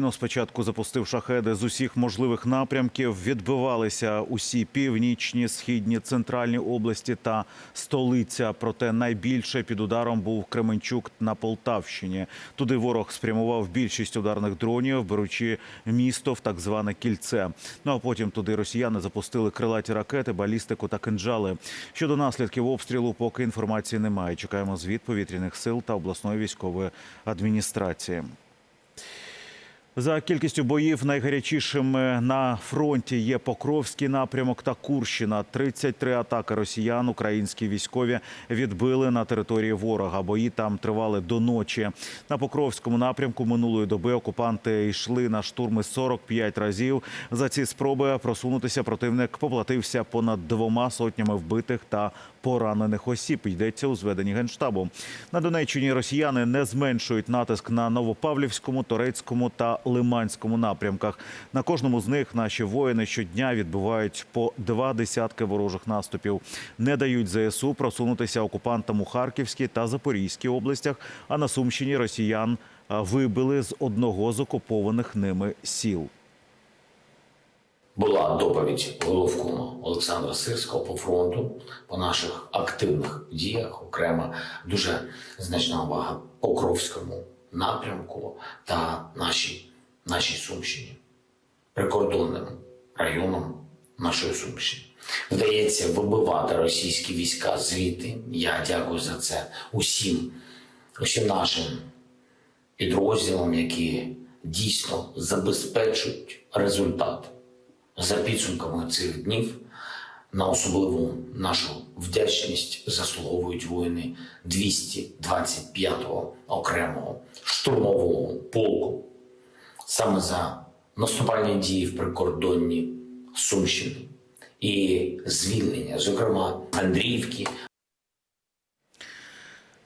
Кіно спочатку запустив шахеди з усіх можливих напрямків. Відбивалися усі північні, східні, центральні області та столиця. Проте найбільше під ударом був Кременчук на Полтавщині. Туди ворог спрямував більшість ударних дронів, беручи місто в так зване кільце. Ну а потім туди росіяни запустили крилаті ракети, балістику та кинджали. Щодо наслідків обстрілу, поки інформації немає. Чекаємо звіт повітряних сил та обласної військової адміністрації. За кількістю боїв найгарячішими на фронті є Покровський напрямок та Курщина. 33 атаки росіян українські військові відбили на території ворога. Бої там тривали до ночі. На Покровському напрямку минулої доби окупанти йшли на штурми 45 разів. За ці спроби просунутися противник поплатився понад двома сотнями вбитих та поранених осіб. Йдеться у зведенні генштабу. На Донеччині росіяни не зменшують натиск на Новопавлівському, Торецькому та Лиманському напрямках. На кожному з них наші воїни щодня відбувають по два десятки ворожих наступів. Не дають ЗСУ просунутися окупантам у Харківській та Запорізькій областях. А на Сумщині росіян вибили з одного з окупованих ними сіл. Була доповідь головкому Олександра Сирського по фронту, по наших активних діях, окремо дуже значна увага Покровському напрямку та нашій, нашій Сумщині, прикордонним районам нашої Сумщини. Вдається вибивати російські війська звідти. Я дякую за це усім, усім нашим підрозділам, які дійсно забезпечують результат. За підсумками цих днів на особливу нашу вдячність заслуговують воїни 225-го окремого штурмового полку саме за наступальні дії в прикордонні Сумщини і звільнення, зокрема Андріївки,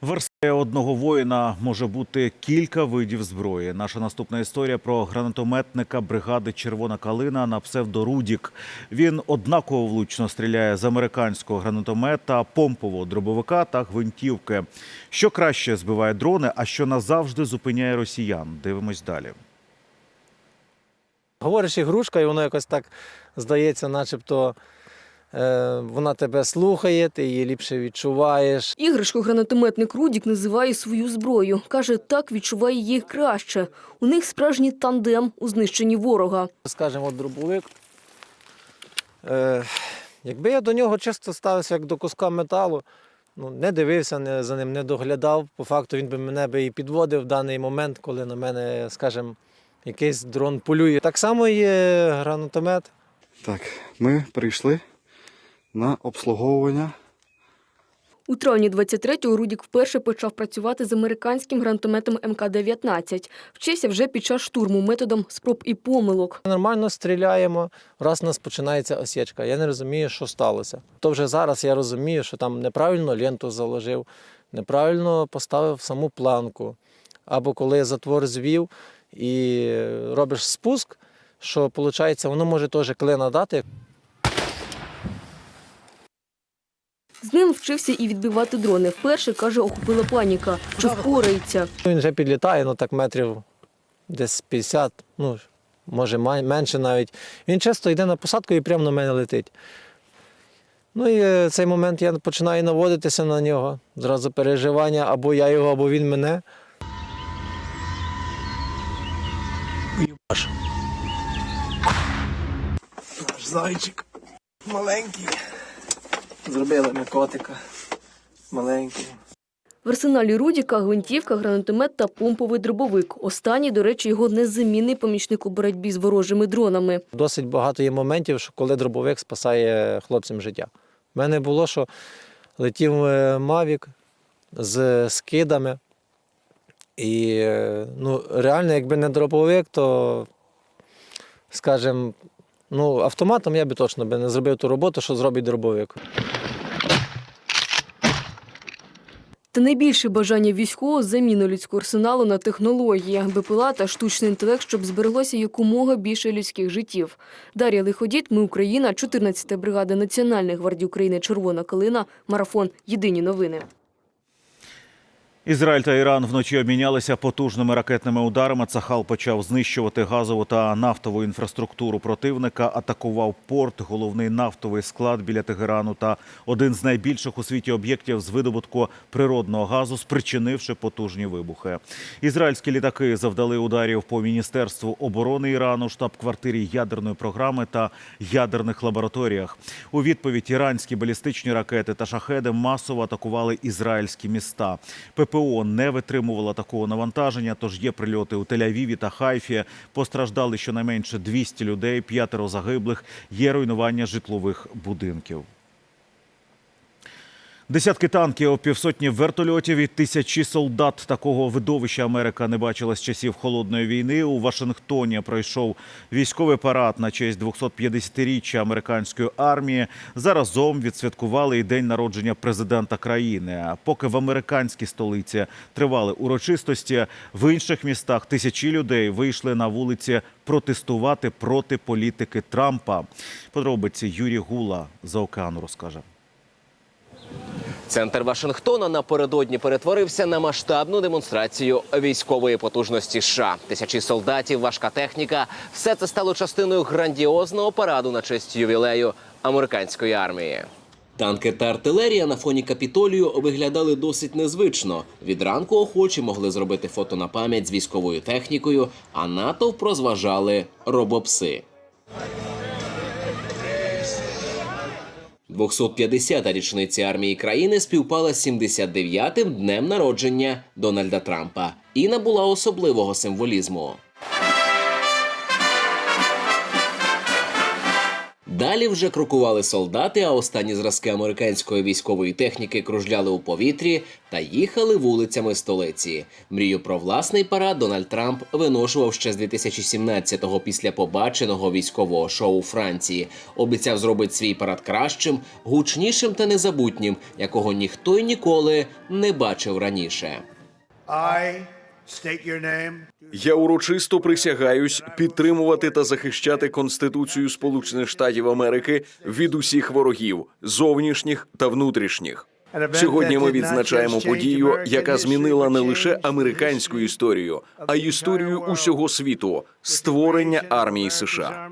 Версія одного воїна може бути кілька видів зброї. Наша наступна історія про гранатометника бригади Червона калина на псевдо Рудік. Він однаково влучно стріляє з американського гранатомета, помпового дробовика та гвинтівки. Що краще збиває дрони, а що назавжди зупиняє росіян. Дивимось далі. Говориш ігрушка, і воно якось так здається, начебто е, вона тебе слухає, ти її ліпше відчуваєш. Іграшку гранатометник Рудік називає свою зброю. Каже, так відчуває її краще. У них справжній тандем у знищенні ворога. Скажімо, от дробовик. Е, якби я до нього чисто ставився як до куска металу, ну, не дивився не, за ним, не доглядав. По факту він би мене би і підводив в даний момент, коли на мене, скажімо, якийсь дрон полює. Так само є гранатомет. Так, ми прийшли на обслуговування. У травні 23-го Рудік вперше почав працювати з американським гранатометом МК-19. Вчився вже під час штурму методом спроб і помилок. Нормально стріляємо, раз у нас починається осічка. Я не розумію, що сталося. То вже зараз я розумію, що там неправильно ленту заложив, неправильно поставив саму планку. Або коли затвор звів і робиш спуск, що виходить, воно може теж клина дати. З ним вчився і відбивати дрони. Вперше, каже, охопила паніка, що впорається. Він вже підлітає, ну так метрів десь 50, ну може менше навіть. Він часто йде на посадку і прямо на мене летить. Ну і е, цей момент я починаю наводитися на нього. Зразу переживання, або я його, або він мене. Наш зайчик маленький. Зробили ми котика. Маленький. В арсеналі Рудіка гвинтівка, гранатомет та помповий дробовик. Останній, до речі, його незамінний помічник у боротьбі з ворожими дронами. Досить багато є моментів, що коли дробовик спасає хлопцям життя. У мене було, що летів е, Мавік з скидами. І е, ну, реально, якби не дробовик, то, скажімо, ну, автоматом я би точно би не зробив ту роботу, що зробить дробовик. Та найбільше бажання військового заміну людського арсеналу на технології, БПЛА та штучний інтелект, щоб збереглося якомога більше людських життів. Дар'я Лиходіт, ми Україна, 14-та бригада Національної гвардії України Червона калина, марафон. Єдині новини. Ізраїль та Іран вночі обмінялися потужними ракетними ударами. Цахал почав знищувати газову та нафтову інфраструктуру противника, атакував порт, головний нафтовий склад біля Тегерану та один з найбільших у світі об'єктів з видобутку природного газу, спричинивши потужні вибухи. Ізраїльські літаки завдали ударів по міністерству оборони Ірану, штаб-квартирі ядерної програми та ядерних лабораторіях. У відповідь іранські балістичні ракети та шахеди масово атакували ізраїльські міста. ППО не витримувала такого навантаження, тож є прильоти у Тель-Авіві та Хайфі. Постраждали щонайменше 200 людей, п'ятеро загиблих. Є руйнування житлових будинків. Десятки танків, півсотні вертольотів і тисячі солдат. Такого видовища Америка не бачила з часів холодної війни. У Вашингтоні пройшов військовий парад на честь 250-річчя американської армії. Заразом відсвяткували і день народження президента країни. Поки в американській столиці тривали урочистості, в інших містах тисячі людей вийшли на вулиці протестувати проти політики Трампа. Подробиці Юрій Гула за океану розкаже. Центр Вашингтона напередодні перетворився на масштабну демонстрацію військової потужності США. Тисячі солдатів, важка техніка – все це стало частиною грандіозного параду на честь ювілею американської армії. Танки та артилерія на фоні капітолію виглядали досить незвично. Від ранку охочі могли зробити фото на пам'ять з військовою технікою, а натовп розважали робопси. 250-та річниця армії країни співпала з 79-тим днем народження Дональда Трампа і набула особливого символізму. Далі вже крокували солдати, а останні зразки американської військової техніки кружляли у повітрі та їхали вулицями столиці. Мрію про власний парад Дональд Трамп виношував ще з 2017-го після побаченого військового шоу у Франції. Обіцяв зробити свій парад кращим, гучнішим та незабутнім, якого ніхто й ніколи не бачив раніше. I. Я урочисто присягаюсь підтримувати та захищати Конституцію Сполучених Штатів Америки від усіх ворогів, зовнішніх та внутрішніх. Сьогодні ми відзначаємо подію, яка змінила не лише американську історію, а й історію усього світу створення армії США.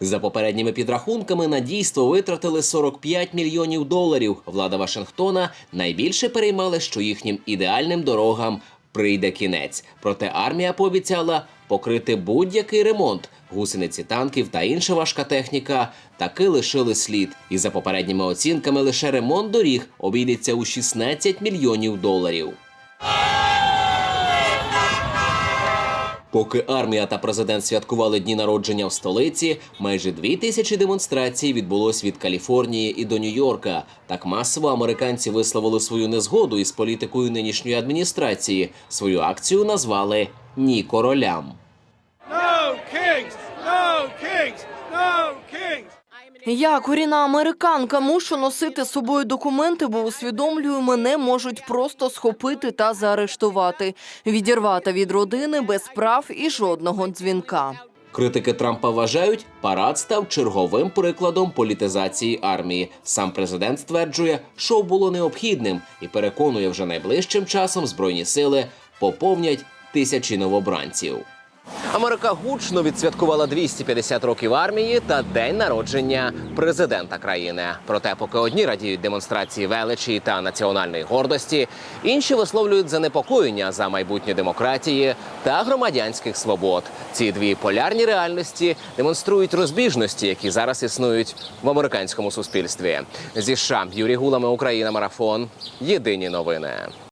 За попередніми підрахунками на дійство витратили 45 мільйонів доларів. Влада Вашингтона найбільше переймала, що їхнім ідеальним дорогам прийде кінець. Проте армія пообіцяла покрити будь-який ремонт. Гусениці танків та інша важка техніка таки лишили слід. І за попередніми оцінками лише ремонт доріг обійдеться у 16 мільйонів доларів. Поки армія та президент святкували дні народження в столиці, майже дві тисячі демонстрацій відбулось від Каліфорнії і до Нью-Йорка. Так масово американці висловили свою незгоду із політикою нинішньої адміністрації. Свою акцію назвали Ні королям. Я корінна американка, мушу носити з собою документи, бо усвідомлюю, мене можуть просто схопити та заарештувати, відірвати від родини без прав і жодного дзвінка. Критики Трампа вважають, парад став черговим прикладом політизації армії. Сам президент стверджує, шоу було необхідним і переконує, вже найближчим часом збройні сили поповнять тисячі новобранців. Америка гучно відсвяткувала 250 років армії та день народження президента країни. Проте, поки одні радіють демонстрації величі та національної гордості, інші висловлюють занепокоєння за майбутнє демократії та громадянських свобод. Ці дві полярні реальності демонструють розбіжності, які зараз існують в американському суспільстві. Зі США Юрій Гулами Україна Марафон. Єдині новини.